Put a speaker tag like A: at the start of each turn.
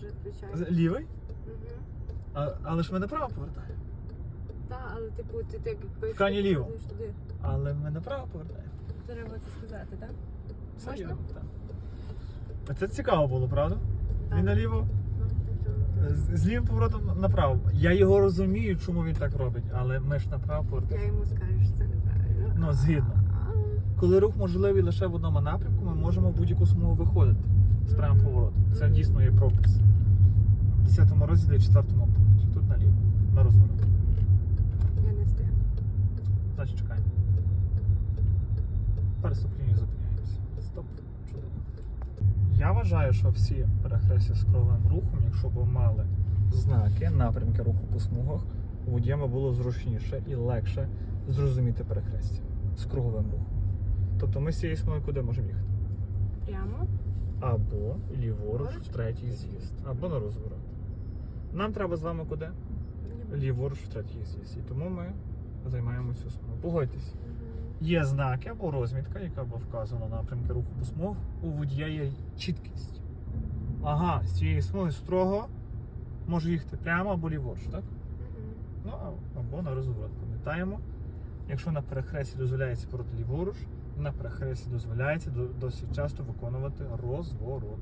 A: теж включаю.
B: Лівий?
A: Угу.
B: А, але ж ми направо повертаємо.
A: Так, але типу ти так якби.
B: В крані ліво.
A: туди.
B: Але ми направо повертаємо.
A: Треба це сказати, так?
B: Все
A: Можна?
B: вірно, так. А це цікаво було, правда?
A: Так.
B: Він наліво,
A: Ну, так що,
B: з, з лівим поворотом направо. Я його розумію, чому він так робить, але ми ж направо повертаємо.
A: Я йому скажу, що це неправильно.
B: Ну, згідно.
A: А,
B: Коли рух можливий лише в одному напрямку, ми можемо в будь-яку смугу виходити з правим поворотом. Це дійсно є пропис. В 10 розділі 4 пункті. Тут наліво, на розворот.
A: Я не встигла.
B: Значить чекаємо. Переступ лінію зупиняємося. Стоп. Чудово. Я вважаю, що всі перехрестя з круговим рухом, якщо б мали знаки, напрямки руху по смугах, водіями було зручніше і легше зрозуміти перехрестя з круговим рухом. Тобто ми з цієї смуги куди можемо їхати?
A: Прямо.
B: Або ліворуч в третій з'їзд, або на розворот. Нам треба з вами куди? Ліворуч в третій з'їзд. І тому ми займаємо цю смугу. Погодьтесь. Є знаки або розмітка, яка б вказувала напрямки руху по смуг. У водія є чіткість. Ага, з цієї смуги строго може їхати прямо або ліворуч, так? Ну або на розворот. Пам'ятаємо, якщо на перехресті дозволяється проти ліворуч, на перехресті дозволяється до- досить часто виконувати розворот.